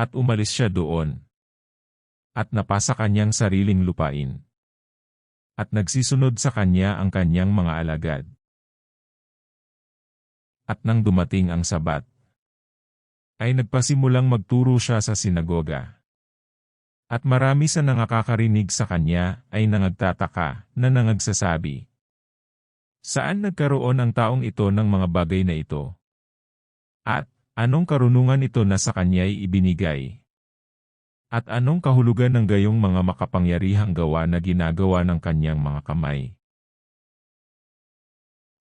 At umalis siya doon. At napasa kanyang sariling lupain. At nagsisunod sa kanya ang kanyang mga alagad. At nang dumating ang sabat, ay nagpasimulang magturo siya sa sinagoga. At marami sa nangakakarinig sa kanya ay nangagtataka na nangagsasabi, Saan nagkaroon ang taong ito ng mga bagay na ito? At, anong karunungan ito na sa kanya'y ibinigay? At anong kahulugan ng gayong mga makapangyarihang gawa na ginagawa ng kanyang mga kamay?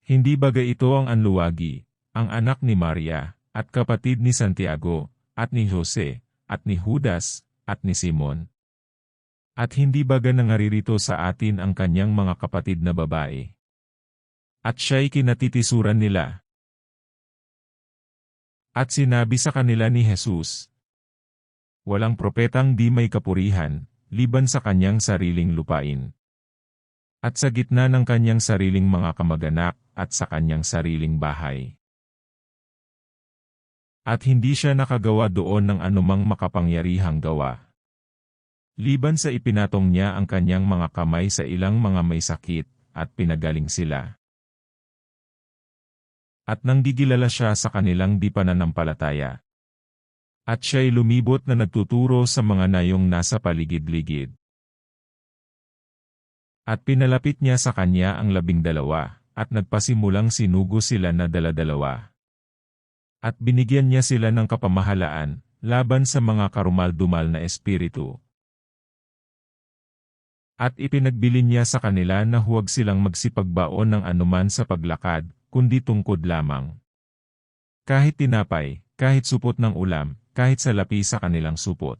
Hindi bagay ito ang anluwagi, ang anak ni Maria, at kapatid ni Santiago, at ni Jose, at ni Judas, at ni Simon. At hindi baga nangaririto sa atin ang kanyang mga kapatid na babae. At siya'y kinatitisuran nila. At sinabi sa kanila ni Jesus, Walang propetang di may kapurihan, liban sa kanyang sariling lupain. At sa gitna ng kanyang sariling mga kamag-anak at sa kanyang sariling bahay. At hindi siya nakagawa doon ng anumang makapangyarihang gawa. Liban sa ipinatong niya ang kanyang mga kamay sa ilang mga may sakit, at pinagaling sila. At nang gigilala siya sa kanilang di pananampalataya. At siya'y lumibot na nagtuturo sa mga nayong nasa paligid-ligid. At pinalapit niya sa kanya ang labing dalawa, at nagpasimulang sinugo sila na daladalawa. At binigyan niya sila ng kapamahalaan, laban sa mga karumal-dumal na espiritu. At ipinagbilin niya sa kanila na huwag silang magsipagbaon ng anuman sa paglakad, kundi tungkod lamang. Kahit tinapay, kahit supot ng ulam, kahit salapi sa kanilang supot.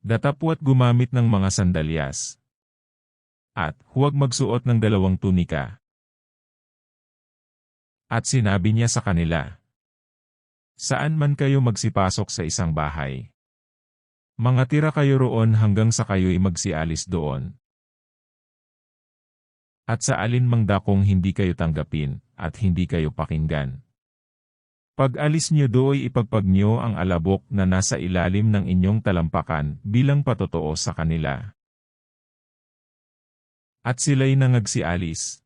Datapwat gumamit ng mga sandalyas. At huwag magsuot ng dalawang tunika. At sinabi niya sa kanila, Saan man kayo magsipasok sa isang bahay? Mga tira kayo roon hanggang sa kayo'y magsialis doon. At sa alin mang dakong hindi kayo tanggapin, at hindi kayo pakinggan. Pag alis niyo do'y ipagpag niyo ang alabok na nasa ilalim ng inyong talampakan bilang patotoo sa kanila. At sila'y nangagsialis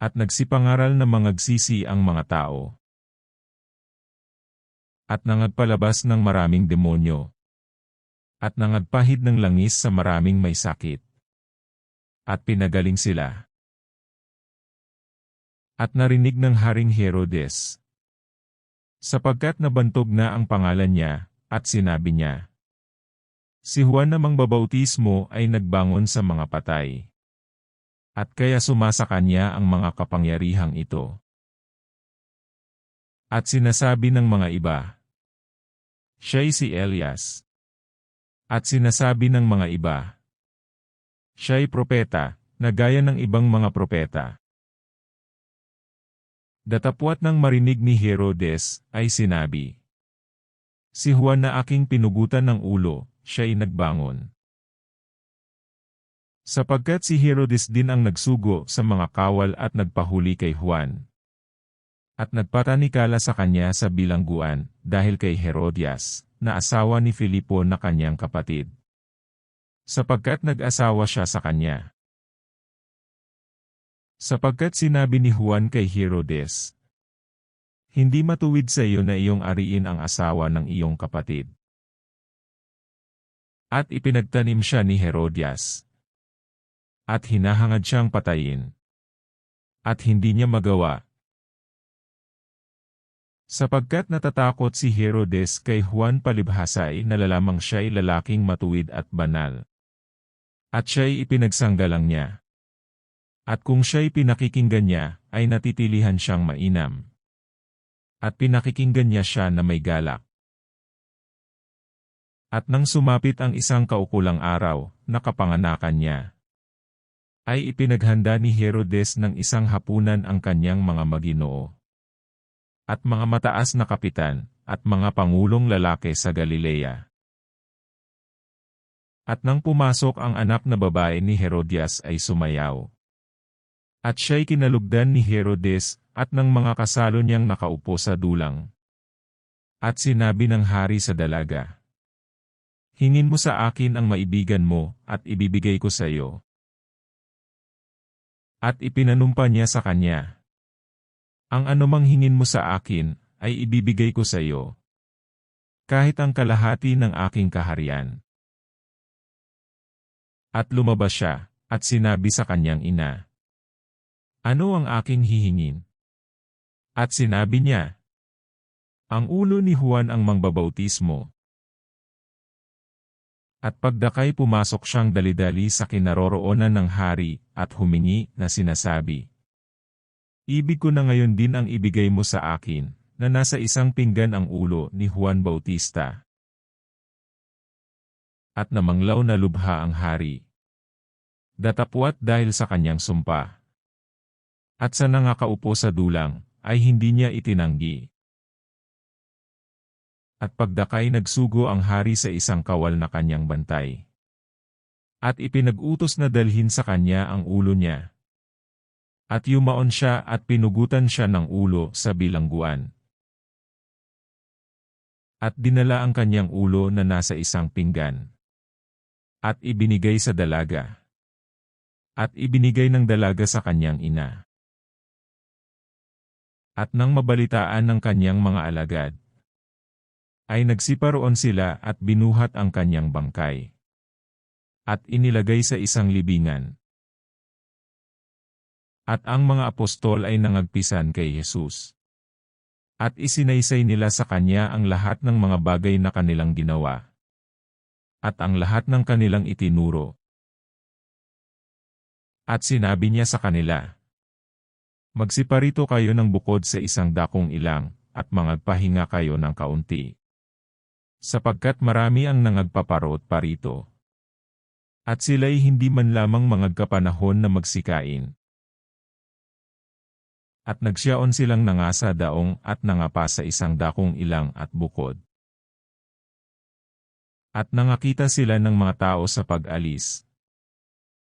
at nagsipangaral na mangagsisi ang mga tao. At nangagpalabas ng maraming demonyo. At nangagpahid ng langis sa maraming may sakit. At pinagaling sila. At narinig ng Haring Herodes. Sapagkat nabantog na ang pangalan niya, at sinabi niya, Si Juan na mangbabautismo ay nagbangon sa mga patay. At kaya sumasa kanya ang mga kapangyarihang ito. At sinasabi ng mga iba, Siya'y si Elias. At sinasabi ng mga iba, Siya'y propeta, na gaya ng ibang mga propeta. Datapwat ng marinig ni Herodes, ay sinabi, Si Juan na aking pinugutan ng ulo, siya'y nagbangon. Sapagkat si Herodes din ang nagsugo sa mga kawal at nagpahuli kay Juan. At nagpatanikala sa kanya sa bilangguan, dahil kay Herodias, na asawa ni Filipo na kanyang kapatid. Sapagkat nag-asawa siya sa kanya. Sapagkat sinabi ni Juan kay Herodes, Hindi matuwid sa iyo na iyong ariin ang asawa ng iyong kapatid. At ipinagtanim siya ni Herodias, at hinahangad siyang patayin. At hindi niya magawa. Sapagkat natatakot si Herodes kay Juan palibhasay na lalamang siya'y lalaking matuwid at banal. At siya'y ipinagsanggalang niya. At kung siya'y pinakikinggan niya, ay natitilihan siyang mainam. At pinakikinggan niya siya na may galak. At nang sumapit ang isang kaukulang araw, nakapanganakan niya ay ipinaghanda ni Herodes ng isang hapunan ang kanyang mga maginoo. At mga mataas na kapitan, at mga pangulong lalaki sa Galilea. At nang pumasok ang anak na babae ni Herodias ay sumayaw. At siya'y kinalugdan ni Herodes, at ng mga kasalo niyang nakaupo sa dulang. At sinabi ng hari sa dalaga, Hingin mo sa akin ang maibigan mo, at ibibigay ko sa iyo. At ipinanumpa niya sa kanya, Ang anumang hingin mo sa akin, ay ibibigay ko sa iyo. Kahit ang kalahati ng aking kaharian. At lumabas siya, at sinabi sa kanyang ina, Ano ang aking hihingin? At sinabi niya, Ang ulo ni Juan ang mangbabautismo. At pagdakay pumasok siyang dalidali sa kinaroroonan ng hari at humingi na sinasabi, Ibig ko na ngayon din ang ibigay mo sa akin, na nasa isang pinggan ang ulo ni Juan Bautista. At namanglaw na lubha ang hari. Datapwat dahil sa kanyang sumpa. At sa nangakaupo sa dulang, ay hindi niya itinanggi. At pagdakay nagsugo ang hari sa isang kawal na kanyang bantay. At ipinag-utos na dalhin sa kanya ang ulo niya. At yumaon siya at pinugutan siya ng ulo sa bilangguan. At dinala ang kanyang ulo na nasa isang pinggan. At ibinigay sa dalaga. At ibinigay ng dalaga sa kanyang ina. At nang mabalitaan ng kanyang mga alagad, ay nagsiparoon sila at binuhat ang kanyang bangkay. At inilagay sa isang libingan. At ang mga apostol ay nangagpisan kay Jesus. At isinaysay nila sa kanya ang lahat ng mga bagay na kanilang ginawa. At ang lahat ng kanilang itinuro. At sinabi niya sa kanila, Magsiparito kayo ng bukod sa isang dakong ilang, at mangagpahinga kayo ng kaunti sapagkat marami ang nangagpaparot parito. At sila'y hindi man lamang mangagkapanahon na magsikain. At nagsiyaon silang nangasa daong at nangapa sa isang dakong ilang at bukod. At nangakita sila ng mga tao sa pag-alis.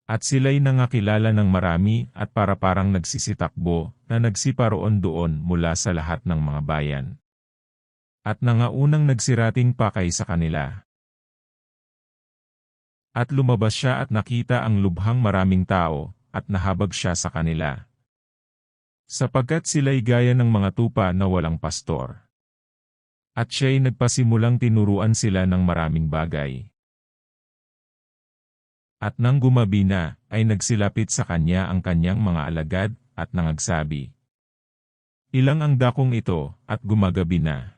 At sila'y nangakilala ng marami at para parang nagsisitakbo na nagsiparoon doon mula sa lahat ng mga bayan at nangaunang nagsirating pakay sa kanila. At lumabas siya at nakita ang lubhang maraming tao, at nahabag siya sa kanila. Sapagkat sila'y gaya ng mga tupa na walang pastor. At siya'y nagpasimulang tinuruan sila ng maraming bagay. At nang gumabi na, ay nagsilapit sa kanya ang kanyang mga alagad, at nangagsabi, Ilang ang dakong ito, at gumagabi na.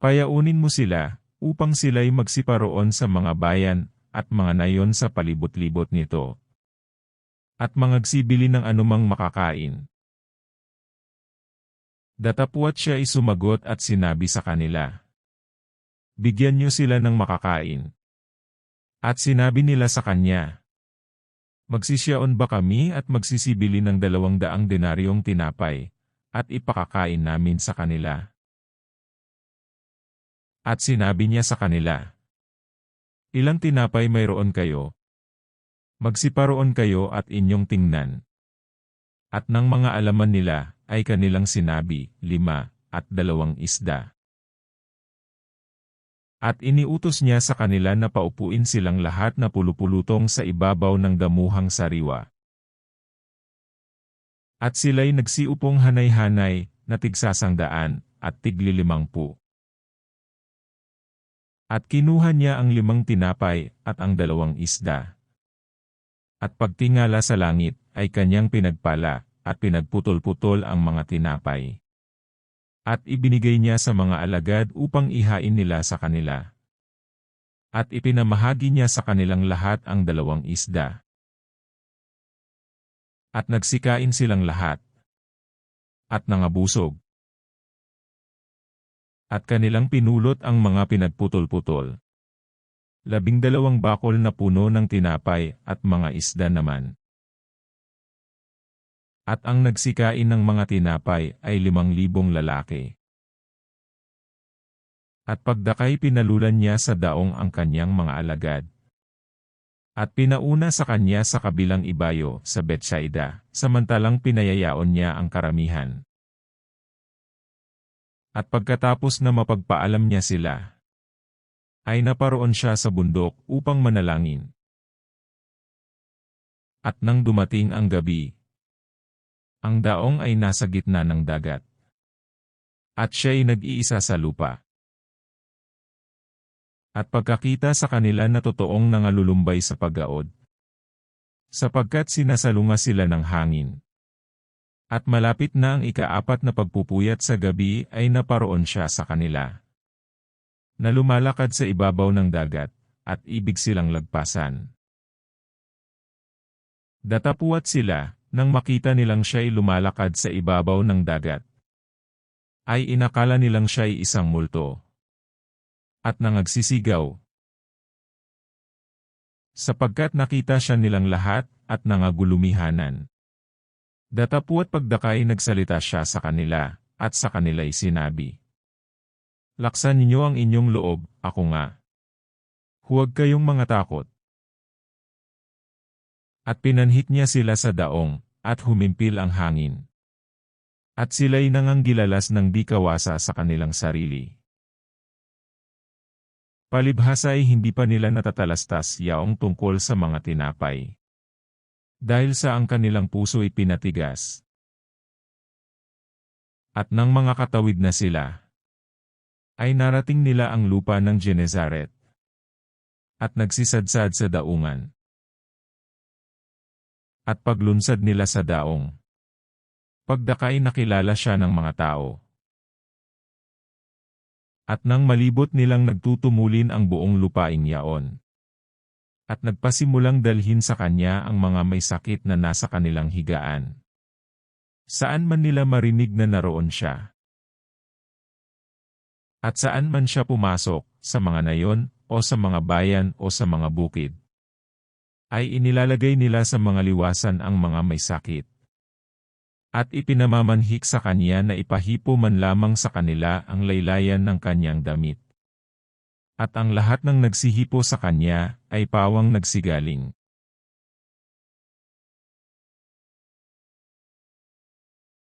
Payaunin mo sila, upang sila'y magsiparoon sa mga bayan, at mga nayon sa palibot-libot nito. At mangagsibili ng anumang makakain. Datapwat siya ay sumagot at sinabi sa kanila. Bigyan niyo sila ng makakain. At sinabi nila sa kanya, Magsisyaon ba kami at magsisibili ng dalawang daang denaryong tinapay, at ipakakain namin sa kanila? At sinabi niya sa kanila, Ilang tinapay mayroon kayo? Magsiparoon kayo at inyong tingnan. At ng mga alaman nila, ay kanilang sinabi, lima, at dalawang isda. At iniutos niya sa kanila na paupuin silang lahat na pulupulutong sa ibabaw ng damuhang sariwa. At sila'y nagsiupong hanay-hanay, na tigsasangdaan, at tiglilimangpu. At kinuha niya ang limang tinapay at ang dalawang isda. At pagtingala sa langit, ay kanyang pinagpala, at pinagputol-putol ang mga tinapay. At ibinigay niya sa mga alagad upang ihain nila sa kanila. At ipinamahagi niya sa kanilang lahat ang dalawang isda. At nagsikain silang lahat. At nangabusog at kanilang pinulot ang mga pinagputol-putol. Labing dalawang bakol na puno ng tinapay at mga isda naman. At ang nagsikain ng mga tinapay ay limang libong lalaki. At pagdakay pinalulan niya sa daong ang kanyang mga alagad. At pinauna sa kanya sa kabilang ibayo sa Betsaida, samantalang pinayayaon niya ang karamihan. At pagkatapos na mapagpaalam niya sila, ay naparoon siya sa bundok upang manalangin. At nang dumating ang gabi, ang daong ay nasa gitna ng dagat. At siya'y nag-iisa sa lupa. At pagkakita sa kanila na totoong nangalulumbay sa paggaod, sapagkat sinasalunga sila ng hangin. At malapit na ang ikaapat na pagpupuyat sa gabi ay naparoon siya sa kanila. Na lumalakad sa ibabaw ng dagat, at ibig silang lagpasan. Datapuat sila, nang makita nilang siya'y lumalakad sa ibabaw ng dagat. Ay inakala nilang siya'y isang multo. At nangagsisigaw. Sapagkat nakita siya nilang lahat, at nangagulumihanan. Datapuat pagdakay nagsalita siya sa kanila, at sa kanila'y sinabi. Laksan ninyo ang inyong loob, ako nga. Huwag kayong mga takot. At pinanhit niya sila sa daong, at humimpil ang hangin. At sila'y nanganggilalas ng di kawasa sa kanilang sarili. Palibhasa ay hindi pa nila natatalastas yaong tungkol sa mga tinapay. Dahil sa ang kanilang puso ay pinatigas. At nang mga katawid na sila, ay narating nila ang lupa ng Genezaret. At nagsisadsad sa daungan. At paglunsad nila sa daong. Pagdakay nakilala siya ng mga tao. At nang malibot nilang nagtutumulin ang buong lupaing yaon at nagpasimulang dalhin sa kanya ang mga may sakit na nasa kanilang higaan. Saan man nila marinig na naroon siya. At saan man siya pumasok, sa mga nayon, o sa mga bayan o sa mga bukid. Ay inilalagay nila sa mga liwasan ang mga may sakit. At ipinamamanhik sa kanya na ipahipo man lamang sa kanila ang laylayan ng kanyang damit. At ang lahat ng nagsihipo sa kanya ay pawang nagsigaling.